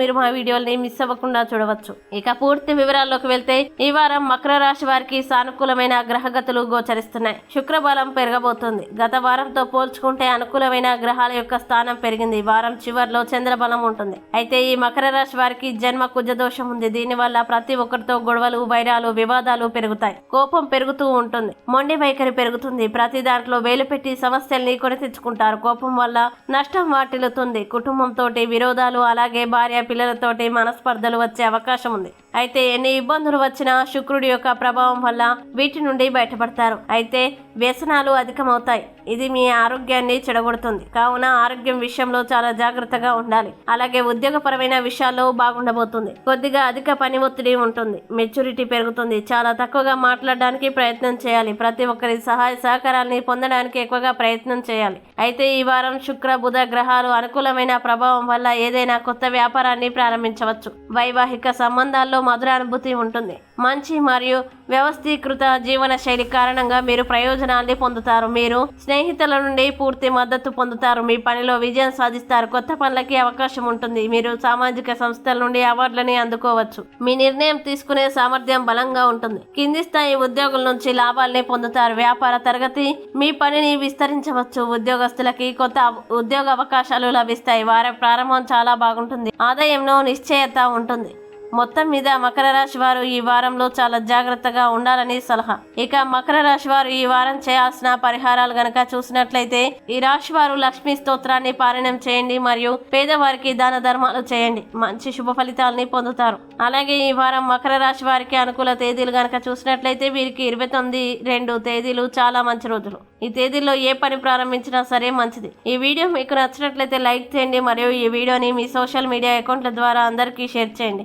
మీరు మా వీడియోల్ని మిస్ అవ్వకుండా చూడవచ్చు. ఇక పూర్తి వివరాల్లోకి వెళ్తే ఈ వారం మకర రాశి వారికి సానుకూలమైన గ్రహగతులు గోచరిస్తున్నాయి. శుక్రబలం పెరగబోతుంది. గత వారంతో పోల్చుకుంటే అనుకూలమైన గ్రహాల యొక్క స్థానం పెరిగింది. వారం చివర్లో చంద్రబలం ఉంటుంది. అయితే ఈ మకర రాశి వారికి జన్మ కుజ దోషం ఉంది. దీనివల్ల ప్రతి ఒక్కరితో గొడవలు వైరాలు వివాదాలు పెరుగుతాయి. కోపం పెరుగుతూ ఉంటుంది. మొండి వైఖరి పెరుగుతుంది. ప్రతి దాంట్లో వేలు పెట్టి సమస్యల్ని కొని తెచ్చుకుంటారు. కోపం వల్ల నష్టం వాటిల్లుతుంది. కుటుంబంతో విరోధాలు అలాగే భార్య పిల్లలతోటి మనస్పర్ధలు వచ్చే అవకాశం ఉంది. అయితే ఎన్ని ఇబ్బందులు వచ్చినా శుక్రుడి యొక్క ప్రభావం వల్ల వీటి నుండి బయటపడతారు. అయితే వ్యసనాలు అధికమవుతాయి. ఇది మీ ఆరోగ్యాన్ని చెడగొడుతుంది. కావున ఆరోగ్యం విషయంలో చాలా జాగ్రత్తగా ఉండాలి. అలాగే ఉద్యోగపరమైన విషయాల్లో బాగుండబోతుంది. కొద్దిగా అధిక పని ఒత్తిడి ఉంటుంది. మెచ్యూరిటీ పెరుగుతుంది. చాలా తక్కువగా మాట్లాడడానికి ప్రయత్నం చేయాలి. ప్రతి ఒక్కరి సహాయ సహకారాన్ని పొందడానికి ఎక్కువగా ప్రయత్నం చేయాలి. అయితే ఈ వారం శుక్ర బుధ గ్రహాలు అనుకూలమైన ప్రభావం వల్ల ఏదైనా కొత్త వ్యాపారాన్ని ప్రారంభించవచ్చు. వైవాహిక సంబంధాల్లో మధుర అనుభూతి ఉంటుంది. మంచి మరియు వ్యవస్థీకృత జీవన శైలి కారణంగా మీరు ప్రయోజనాల్ని పొందుతారు. మీరు స్నేహితుల నుండి పూర్తి మద్దతు పొందుతారు. మీ పనిలో విజయం సాధిస్తారు. కొత్త పనులకి అవకాశం ఉంటుంది. మీరు సామాజిక సంస్థల నుండి అవార్డులని అందుకోవచ్చు. మీ నిర్ణయం తీసుకునే సామర్థ్యం బలంగా ఉంటుంది. కింది స్థాయి ఉద్యోగుల నుంచి లాభాల్ని పొందుతారు. వ్యాపార తరగతి మీ పనిని విస్తరించవచ్చు. ఉద్యోగస్తులకి కొత్త ఉద్యోగ అవకాశాలు లభిస్తాయి. వారి ప్రారంభం చాలా బాగుంటుంది. ఆదాయంలో నిశ్చయత ఉంటుంది. మొత్తం మీద మకర రాశి వారు ఈ వారంలో చాలా జాగ్రత్తగా ఉండాలని సలహా. ఇక మకర రాశి వారు ఈ వారం చేయాల్సిన పరిహారాలు గనక చూసినట్లయితే ఈ రాశి వారు లక్ష్మీ స్తోత్రాన్ని పారాయణం చేయండి మరియు పేదవారికి దాన ధర్మాలు చేయండి. మంచి శుభ ఫలితాలని పొందుతారు. అలాగే ఈ వారం మకర రాశి వారికి అనుకూల తేదీలు గనక చూసినట్లయితే వీరికి ఇరవై తొమ్మిది రెండు తేదీలు చాలా మంచి రోజులు. ఈ తేదీల్లో ఏ పని ప్రారంభించినా సరే మంచిది. ఈ వీడియో మీకు నచ్చినట్లయితే లైక్ చేయండి మరియు ఈ వీడియోని మీ సోషల్ మీడియా అకౌంట్ల ద్వారా అందరికీ షేర్ చేయండి.